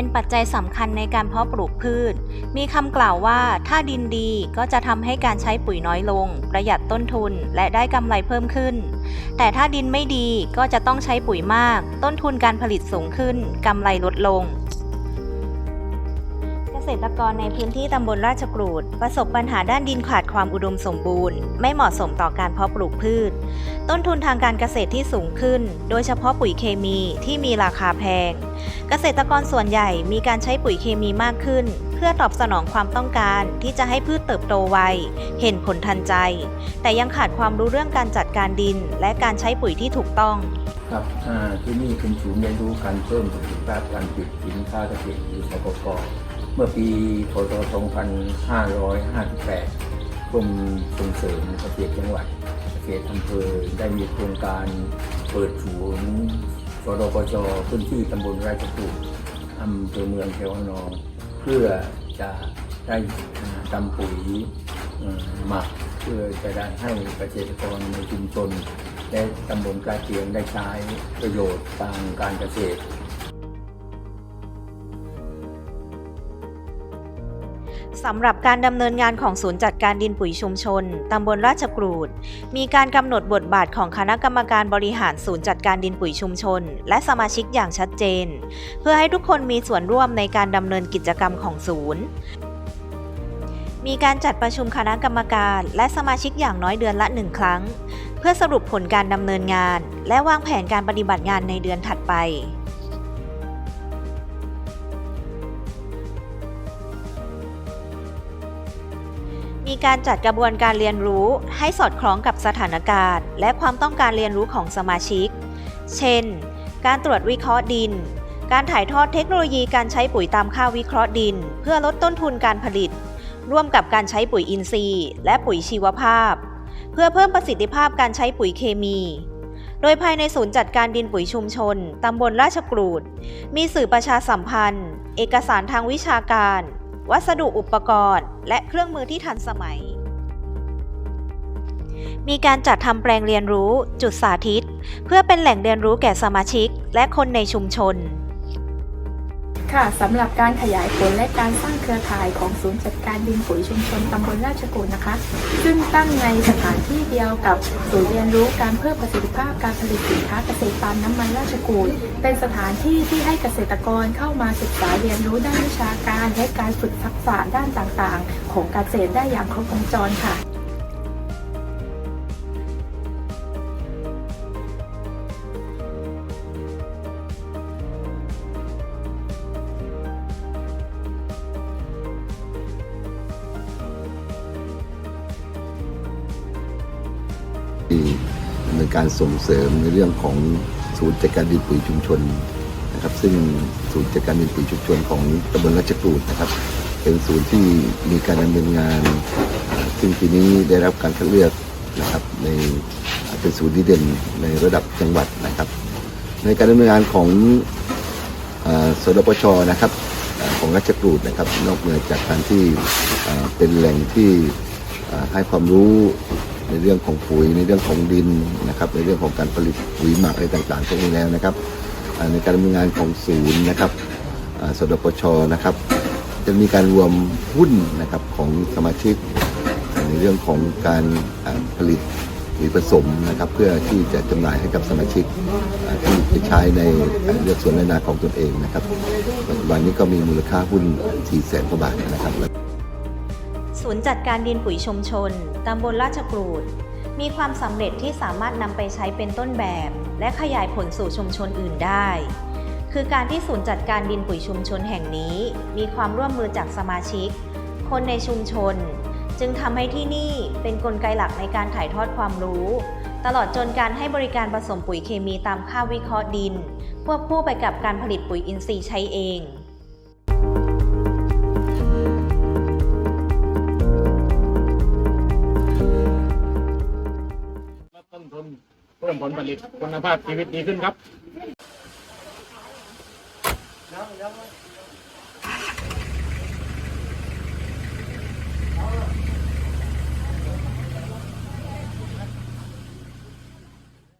เป็นปัจจัยสำคัญในการเพาะปลูกพืช มีคำกล่าวว่าถ้าดินดีก็จะทำให้การใช้ปุ๋ยน้อยลง ประหยัดต้นทุนและได้กำไรเพิ่มขึ้น แต่ถ้าดินไม่ดีก็จะต้องใช้ปุ๋ยมาก ต้นทุนการผลิตสูงขึ้นกำไรลดลง ษตรกรในพื้นที่ตำบลราชกรูด ประสบปัญหาด้านดินขาดความอุดมสมบูรณ์ ไม่เหมาะสมต่อการเพาะปลูกพืช ต้นทุนทางการเกษตรที่สูงขึ้น โดยเฉพาะปุ๋ยเคมีที่มีราคาแพง เกษตรกรส่วนใหญ่มีการใช้ปุ๋ยเคมีมากขึ้น เพื่อตอบสนองความต้องการที่จะให้พืชเติบโตไวเห็นผลทันใจ แต่ยังขาดความรู้เรื่องการจัดการดิน และการใช้ปุ๋ยที่ถูกต้องครับที่นี่เป็นศูนย์เรียนรู้การเพิ่มประสิทธิภาพการผลิตสินค้าเกษตรหรือสปกเมื่อปีพศ2558กรมส่งเสริมเกษตรจังหวัดเกษตรอำเภอได้มีโครงการเปิดศูนย์สดปชพื้นที่ตำบลราชกุฎอำเภอเมืองเทวนองเพื่อจะได้อ่าทำปุ๋ยหมักเพื่อจะได้ให้เกษตรกรในชุมชนและตำบลกล้เคียงได้ใช้ประโยชน์ทางการเกษตร สำหรับการดำเนินงานของศูนย์จัดการดินปุ๋ยชุมชน ตำบลราชกรูด มีการกำหนดบทบาทของคณะกรรมการบริหารศูนย์จัดการดินปุ๋ยชุมชน และสมาชิกอย่างชัดเจน เพื่อให้ทุกคนมีส่วนร่วมในการดำเนินกิจกรรมของศูนย์ มีการจัดประชุมคณะกรรมการและสมาชิกอย่างน้อยเดือนละหนึ่งครั้ง เพื่อสรุปผลการดำเนินงาน และวางแผนการปฏิบัติงานในเดือนถัดไป มีการจัดกระบวนการเรียนรู้ให้สอดคล้องกับสถานการณ์ และความต้องการเรียนรู้ของสมาชิก เช่น การตรวจวิเคราะห์ดิน การถ่ายทอดเทคโนโลยีการใช้ปุ๋ยตามค่าวิเคราะห์ดิน เพื่อลดต้นทุนการผลิต ร่วมกับการใช้ปุ๋ยอินทรีย์ และปุ๋ยชีวภาพ เพื่อเพิ่มประสิทธิภาพการใช้ปุ๋ยเคมีโดยภายในศูนย์จัดการดินปุ๋ยชุมชน ตำบลราชกรูด มีสื่อประชาสัมพันธ์ เอกสารทางวิชาการ วัสดุอุปกรณ์ และเครื่องมือที่ทันสมัย มีการจัดทำแปลงเรียนรู้จุดสาธิต เพื่อเป็นแหล่งเรียนรู้แก่สมาชิกและคนในชุมชน ค่ะสำหรับการขยายผลและการสร้างเครือข่ายของศูนย์จัดการดินปุ๋ยชุมชนตำบลราชกุลนะคะ ซึ่งตั้งในสถานที่เดียวกับศูนย์เรียนรู้การเพิ่มประสิทธิภาพการผลิตสินค้าเกษตรปาล์มน้ำมันราชกุลเป็นสถานที่ที่ให้เกษตรกรเข้ามาศึกษาเรียนรู้ด้านวิชาการ และการฝึกทักษะด้านต่างๆ ของเกษตรได้อย่างครบวงจรค่ะ ดำเนินการส่งเสริมในเรื่องของศูนย์จัดการดินปุ๋ยชุมชนนะครับ ซึ่งศูนย์จัดการดินปุ๋ยชุมชนของตำบลราชกรูดนะครับ เป็นศูนย์ที่มีการดำเนินงาน ซึ่งปีนี้ได้รับการคัดเลือกนะครับในเป็นศูนย์ดีเด่นในระดับจังหวัดนะครับ ในการดำเนินงานของสดปชนะครับของราชกรูดนะครับ นอกเหนือจากการที่เป็นแหล่งที่ให้ความรู้ ในเรื่องของปุ๋ยในเรื่องของดินนะครับ ในเรื่องของการผลิตปุ๋ยหมักอะไรต่างๆพวกนี้แล้วนะครับในการดำเนินงานของศูนย์นะครับสดปชนะครับ จะมีการรวมหุ้นนะครับของสมาชิก ในเรื่องของการผลิตปุ๋ยผสมนะครับ เพื่อที่จะจำหน่ายให้กับสมาชิกที่ไปใช้ในการเลือกสวนในนาของตนเองนะครับปัจจุบันนี้ก็มีมูลค่าหุ้น4แสนกว่าบาทนะครับ ศูนย์จัดการดินปุ๋ยชุมชน ตำบลราชกรูด มีความสำเร็จที่สามารถนำไปใช้เป็นต้นแบบ และขยายผลสู่ชุมชนอื่นได้ คือการที่ศูนย์จัดการดินปุ๋ยชุมชนแห่งนี้ มีความร่วมมือจากสมาชิก คนในชุมชน จึงทำให้ที่นี่เป็นนกลไกหลักในการถ่ายทอดความรู้ ตลอดจนการให้บริการผสมปุ๋ยเคมีตามค่าวิเคราะห์ดินควบคู่ไปกับการผลิตปุ๋ยอินทรีย์ใช้เอง พิ่มผลผลิตคุณภาพชีวิตดีขึ้นครับ